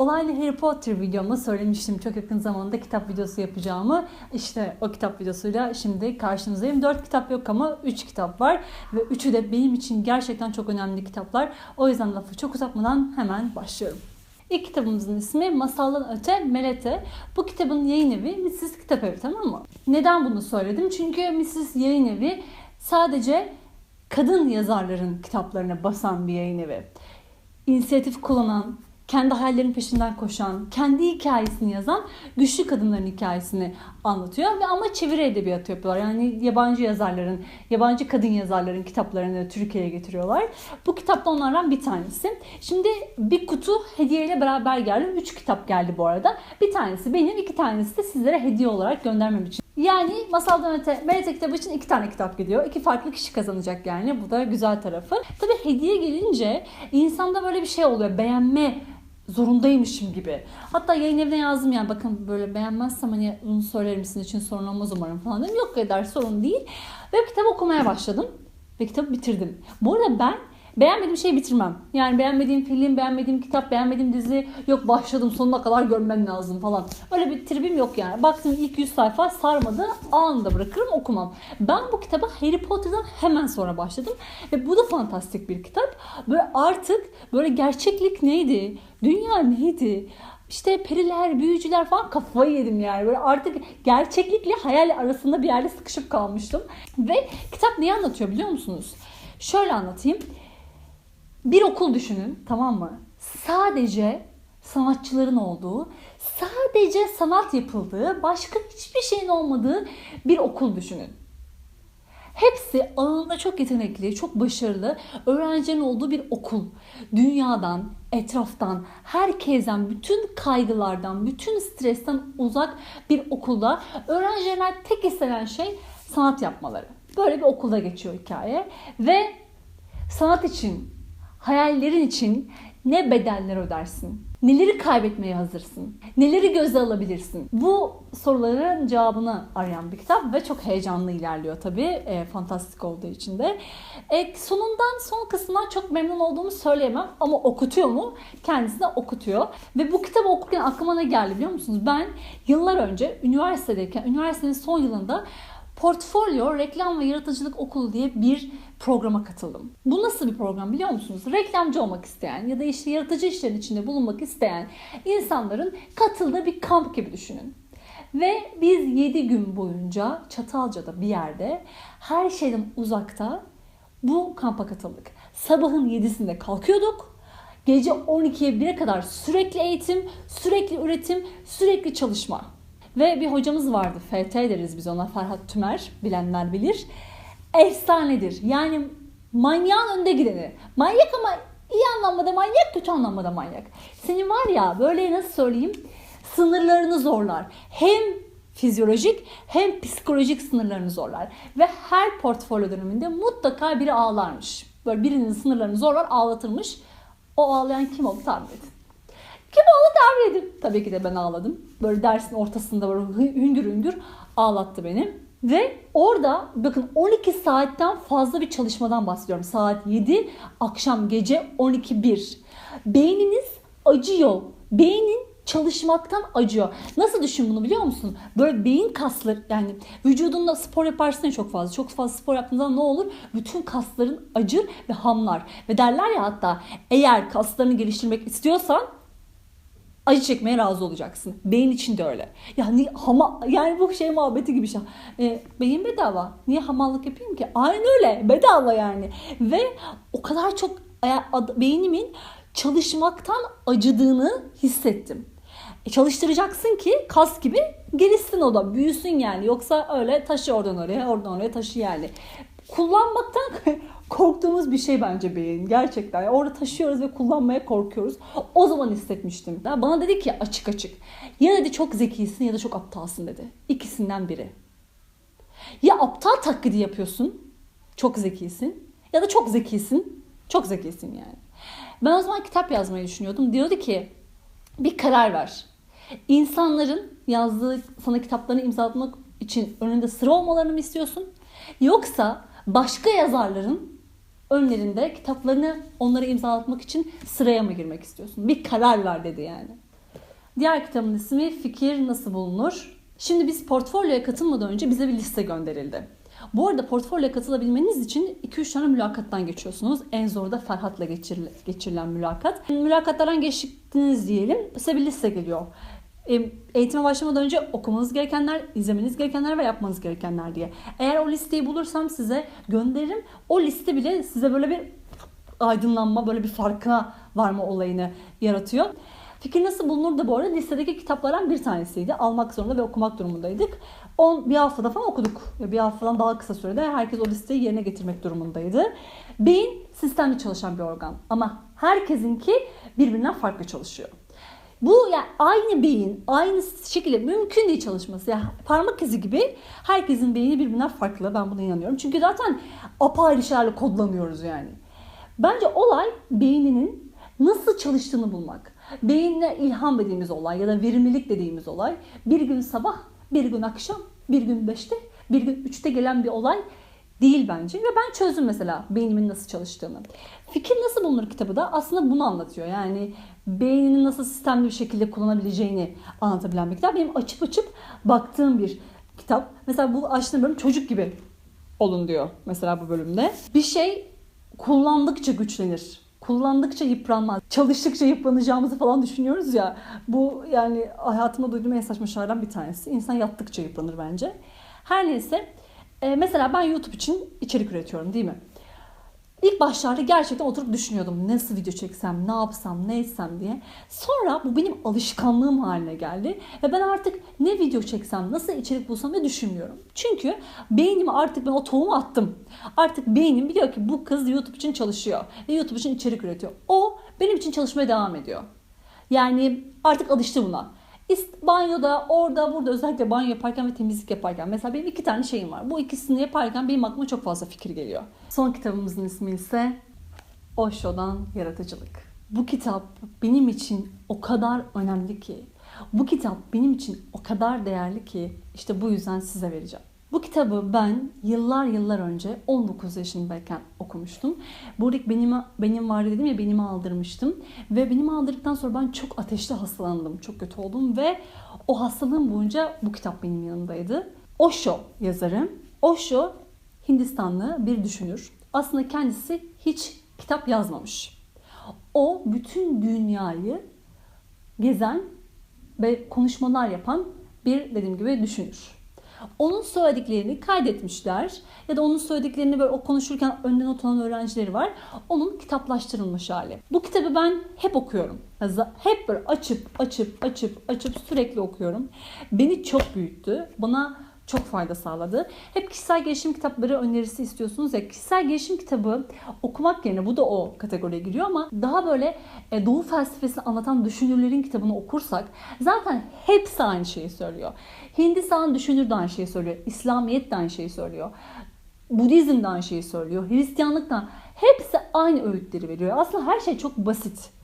Olaylı Harry Potter videomda söylemiştim çok yakın zamanda kitap videosu yapacağımı. İşte o kitap videosuyla şimdi karşınızdayım. 4 kitap yok ama 3 kitap var. Ve üçü de benim için gerçekten çok önemli kitaplar. O yüzden lafı çok uzatmadan hemen başlıyorum. İlk kitabımızın ismi Masaldan Öte Melete. Bu kitabın yayın evi Mrs. Kitap Evi tamam mı? Neden bunu söyledim? Çünkü Mrs. Yayın Evi sadece kadın yazarların kitaplarına basan bir yayın evi. İnisiyatif kullanan, kendi hayallerinin peşinden koşan, kendi hikayesini yazan güçlü kadınların hikayesini anlatıyor ve ama çeviri edebiyatı yapıyorlar. Yani yabancı yazarların, yabancı kadın yazarların kitaplarını Türkiye'ye getiriyorlar. Bu kitap da onlardan bir tanesi. Şimdi bir kutu hediyeyle beraber geldi. Üç kitap geldi bu arada. Bir tanesi benim, iki tanesi de sizlere hediye olarak göndermem için. Yani Masaldan Öte Melete kitabı için iki tane kitap gidiyor. İki farklı kişi kazanacak yani. Bu da güzel tarafı. Tabii hediye gelince insanda böyle bir şey oluyor. Beğenme zorundaymışım gibi. Hatta yayın evine yazdım yani bakın böyle beğenmezsem hani bunu söyler misin için sorun olmaz umarım falan dedim. Yok eder sorun değil. Ve kitap okumaya başladım. Ve kitabı bitirdim. Bu arada ben beğenmediğim şeyi bitirmem. Yani beğenmediğim film, beğenmediğim kitap, beğenmediğim dizi yok başladım sonuna kadar görmem lazım falan. Öyle bir tribim yok yani. Baktım ilk 100 sayfa sarmadı anında bırakırım okumam. Ben bu kitaba Harry Potter'dan hemen sonra başladım. Ve bu da fantastik bir kitap. Böyle artık böyle gerçeklik neydi? Dünya neydi? İşte periler, büyücüler falan kafayı yedim yani. Böyle artık gerçeklikle hayal arasında bir yerde sıkışıp kalmıştım. Ve kitap neyi anlatıyor biliyor musunuz? Şöyle anlatayım. Bir okul düşünün tamam mı? Sadece sanatçıların olduğu, sadece sanat yapıldığı, başka hiçbir şeyin olmadığı bir okul düşünün. Hepsi alanında çok yetenekli, çok başarılı öğrencilerin olduğu bir okul. Dünyadan, etraftan, herkesten, bütün kaygılardan, bütün stresten uzak bir okulda öğrencilerden tek istenen şey sanat yapmaları. Böyle bir okulda geçiyor hikaye ve sanat için, hayallerin için ne bedeller ödersin? Neleri kaybetmeye hazırsın? Neleri göze alabilirsin? Bu soruların cevabını arayan bir kitap ve çok heyecanlı ilerliyor tabii. E, fantastik olduğu için de. E, sonundan son kısmından çok memnun olduğumu söyleyemem ama okutuyor mu? Kendisine okutuyor. Ve bu kitabı okurken aklıma ne geldi biliyor musunuz? Ben yıllar önce üniversitedeyken, üniversitenin son yılında Portfolyo Reklam ve Yaratıcılık Okulu diye bir programa katıldım. Bu nasıl bir program biliyor musunuz? Reklamcı olmak isteyen ya da işte yaratıcı işlerin içinde bulunmak isteyen insanların katıldığı bir kamp gibi düşünün. Ve biz 7 gün boyunca Çatalca'da bir yerde her şeyden uzakta bu kampa katıldık. Sabahın 7'sinde kalkıyorduk. Gece 12'ye 1'e kadar sürekli eğitim, sürekli üretim, sürekli çalışma. Ve bir hocamız vardı. FT deriz biz ona. Ferhat Tümer. Bilenler bilir. Efsanedir. Yani manyağın önde gideni. Manyak ama iyi anlamda manyak, kötü anlamda manyak. Senin var ya böyle nasıl söyleyeyim sınırlarını zorlar. Hem fizyolojik hem psikolojik sınırlarını zorlar. Ve her portfolyo döneminde mutlaka biri ağlarmış. Böyle birinin sınırlarını zorlar ağlatırmış. O ağlayan kim oldu tahmin edin. Kim oldu tahmin edin. Tabii ki de ben ağladım. Böyle dersin ortasında böyle hüngür hüngür ağlattı beni. Ve orada bakın 12 saatten fazla bir çalışmadan bahsediyorum. Saat 7, akşam gece 12.1. Beyniniz acıyor. Beynin çalışmaktan acıyor. Nasıl düşün bunu biliyor musun? Böyle beyin kasları yani vücudunda spor yaparsın ya çok fazla. Çok fazla spor yaptığında ne olur? Bütün kasların acır ve hamlar. Ve derler ya hatta eğer kaslarını geliştirmek istiyorsan acı çekmeye razı olacaksın. Beyin için de öyle. Yani hama yani bu şey muhabbeti gibi şey. E, beyin bedava. Niye hamallık yapayım ki? Aynen öyle. Bedava yani. Ve o kadar çok beynimin çalışmaktan acıdığını hissettim. E, çalıştıracaksın ki kas gibi gelişsin o da büyüsün yani. Yoksa öyle taşı oradan oraya oradan oraya taşı yani. Kullanmaktan korktuğumuz bir şey bence beyin. Gerçekten. Yani orada taşıyoruz ve kullanmaya korkuyoruz. O zaman hissetmiştim. Bana dedi ki açık açık. Ya dedi çok zekisin ya da çok aptalsın dedi. İkisinden biri. Ya aptal taklidi yapıyorsun. Çok zekisin. Ya da çok zekisin. Çok zekisin yani. Ben o zaman kitap yazmayı düşünüyordum. Diyordu ki bir karar ver. İnsanların yazdığı sana kitaplarını imzalatmak için önünde sıra olmalarını mı istiyorsun? Yoksa başka yazarların önlerinde kitaplarını onlara imzalatmak için sıraya mı girmek istiyorsun? Bir karar ver dedi yani. Diğer kitabın ismi Fikir Nasıl Bulunur? Şimdi biz portfolyoya katılmadan önce bize bir liste gönderildi. Bu arada portfolyoya katılabilmeniz için 2-3 tane mülakattan geçiyorsunuz. En zoru da Ferhat'la geçirilen, mülakat. Mülakatlardan geçtiniz diyelim. Size bir liste geliyor. Eğitime başlamadan önce okumanız gerekenler, izlemeniz gerekenler ve yapmanız gerekenler diye. Eğer o listeyi bulursam size gönderirim. O liste bile size böyle bir aydınlanma, böyle bir farkına varma olayını yaratıyor. Fikir nasıl bulunur da bu arada listedeki kitaplardan bir tanesiydi. Almak zorunda ve okumak durumundaydık. 10 bir haftada falan okuduk. Bir haftadan daha kısa sürede herkes o listeyi yerine getirmek durumundaydı. Beyin sistemli çalışan bir organ ama herkesinki birbirinden farklı çalışıyor. Bu yani aynı beyin, aynı şekilde mümkün değil çalışması. Yani parmak izi gibi herkesin beyni birbirinden farklı. Ben buna inanıyorum. Çünkü zaten apayrı şeylerle kodlanıyoruz yani. Bence olay beyninin nasıl çalıştığını bulmak. Beyinle ilham dediğimiz olay ya da verimlilik dediğimiz olay bir gün sabah, bir gün akşam, bir gün beşte, bir gün üçte gelen bir olay değil bence. Ve ben çözdüm mesela beynimin nasıl çalıştığını. Fikir nasıl bulunur kitabı da aslında bunu anlatıyor. Yani beynini nasıl sistemli bir şekilde kullanabileceğini anlatabilen bir kitap. Benim açıp açıp baktığım bir kitap. Mesela bu açtığım bölüm çocuk gibi olun diyor mesela bu bölümde. Bir şey kullandıkça güçlenir. Kullandıkça yıpranmaz. Çalıştıkça yıpranacağımızı falan düşünüyoruz ya. Bu yani hayatımda duyduğum en saçma şeylerden bir tanesi. İnsan yattıkça yıpranır bence. Her neyse. E, mesela ben YouTube için içerik üretiyorum değil mi? İlk başlarda gerçekten oturup düşünüyordum nasıl video çeksem, ne yapsam, ne etsem diye. Sonra bu benim alışkanlığım haline geldi ve ben artık ne video çeksem, nasıl içerik bulsam diye düşünmüyorum. Çünkü beynime artık ben o tohumu attım. Artık beynim biliyor ki bu kız YouTube için çalışıyor ve YouTube için içerik üretiyor. O benim için çalışmaya devam ediyor. Yani artık alıştı buna. Banyoda, orada, burada özellikle banyo yaparken ve temizlik yaparken. Mesela benim iki tane şeyim var. Bu ikisini yaparken benim aklıma çok fazla fikir geliyor. Son kitabımızın ismi ise Osho'dan Yaratıcılık. Bu kitap benim için o kadar önemli ki, bu kitap benim için o kadar değerli ki işte bu yüzden size vereceğim. Bu kitabı ben yıllar yıllar önce 19 yaşındayken okumuştum. Buradaki benim, benim vardı dedim ya benimi aldırmıştım. Ve benimi aldırdıktan sonra ben çok ateşli hastalandım. Çok kötü oldum ve o hastalığım boyunca bu kitap benim yanındaydı. Osho yazarı. Osho Hindistanlı bir düşünür. Aslında kendisi hiç kitap yazmamış. O bütün dünyayı gezen ve konuşmalar yapan bir dediğim gibi düşünür. Onun söylediklerini kaydetmişler ya da onun söylediklerini böyle o konuşurken önden not alan öğrencileri var. Onun kitaplaştırılmış hali. Bu kitabı ben hep okuyorum. Hep böyle açıp açıp açıp açıp sürekli okuyorum. Beni çok büyüttü. Bana çok fayda sağladı. Hep kişisel gelişim kitapları önerisi istiyorsunuz ya. Kişisel gelişim kitabı okumak yerine bu da o kategoriye giriyor ama daha böyle e, doğu felsefesini anlatan düşünürlerin kitabını okursak zaten hepsi aynı şeyi söylüyor. Hindistan düşünür de aynı şeyi söylüyor. İslamiyet de aynı şeyi söylüyor. Budizm de aynı şeyi söylüyor. Hristiyanlık da hepsi aynı öğütleri veriyor. Aslında her şey çok basit.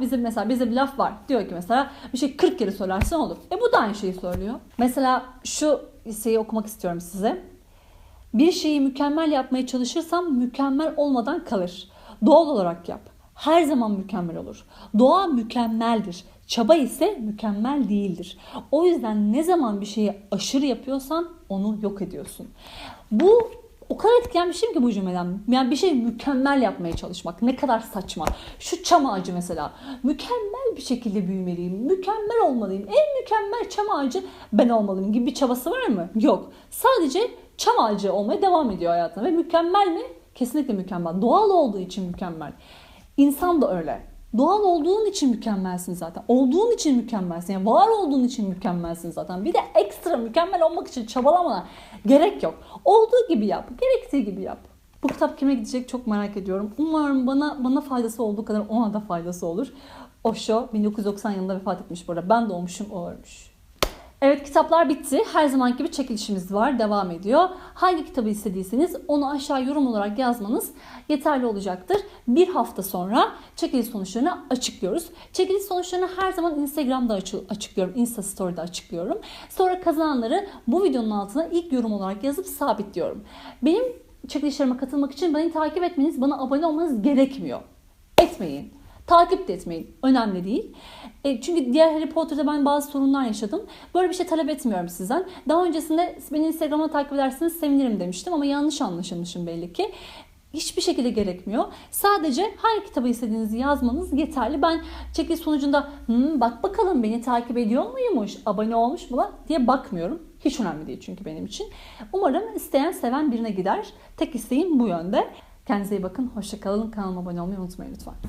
Bizim mesela bize bir laf var. Diyor ki mesela bir şey 40 kere söylersen olur. E bu da aynı şeyi söylüyor. Mesela şu listeyi okumak istiyorum size. Bir şeyi mükemmel yapmaya çalışırsam mükemmel olmadan kalır. Doğal olarak yap. Her zaman mükemmel olur. Doğa mükemmeldir. Çaba ise mükemmel değildir. O yüzden ne zaman bir şeyi aşırı yapıyorsan onu yok ediyorsun. Bu o kadar etkilenmişim ki bu cümleden. Yani bir şey mükemmel yapmaya çalışmak ne kadar saçma. Şu çam ağacı mesela. Mükemmel bir şekilde büyümeliyim. Mükemmel olmalıyım. En mükemmel çam ağacı ben olmalıyım gibi bir çabası var mı? Yok. Sadece çam ağacı olmaya devam ediyor hayatına. Ve mükemmel mi? Kesinlikle mükemmel. Doğal olduğu için mükemmel. İnsan da öyle. Doğal olduğun için mükemmelsin zaten. Olduğun için mükemmelsin. Yani var olduğun için mükemmelsin zaten. Bir de ekstra mükemmel olmak için çabalamana gerek yok. Olduğu gibi yap. Gerektiği gibi yap. Bu kitap kime gidecek çok merak ediyorum. Umarım bana bana faydası olduğu kadar ona da faydası olur. Osho 1990 yılında vefat etmiş bu arada. Ben doğmuşum, o ölmüş. Evet kitaplar bitti. Her zaman gibi çekilişimiz var. Devam ediyor. Hangi kitabı istediyseniz onu aşağı yorum olarak yazmanız yeterli olacaktır. Bir hafta sonra çekiliş sonuçlarını açıklıyoruz. Çekiliş sonuçlarını her zaman Instagram'da açıklıyorum. Insta Story'de açıklıyorum. Sonra kazananları bu videonun altına ilk yorum olarak yazıp sabitliyorum. Benim çekilişlerime katılmak için beni takip etmeniz, bana abone olmanız gerekmiyor. Etmeyin. Takip de etmeyin. Önemli değil. E, çünkü diğer Harry Potter'da ben bazı sorunlar yaşadım. Böyle bir şey talep etmiyorum sizden. Daha öncesinde beni Instagram'da takip ederseniz sevinirim demiştim ama yanlış anlaşılmışım belli ki. Hiçbir şekilde gerekmiyor. Sadece her kitabı istediğinizi yazmanız yeterli. Ben çekiliş sonucunda "Hmm, bak bakalım beni takip ediyor muymuş, abone olmuş mu lan?" diye bakmıyorum. Hiç önemli değil çünkü benim için. Umarım isteyen seven birine gider. Tek isteğim bu yönde. Kendinize iyi bakın. Hoşçakalın. Kanalıma abone olmayı unutmayın lütfen.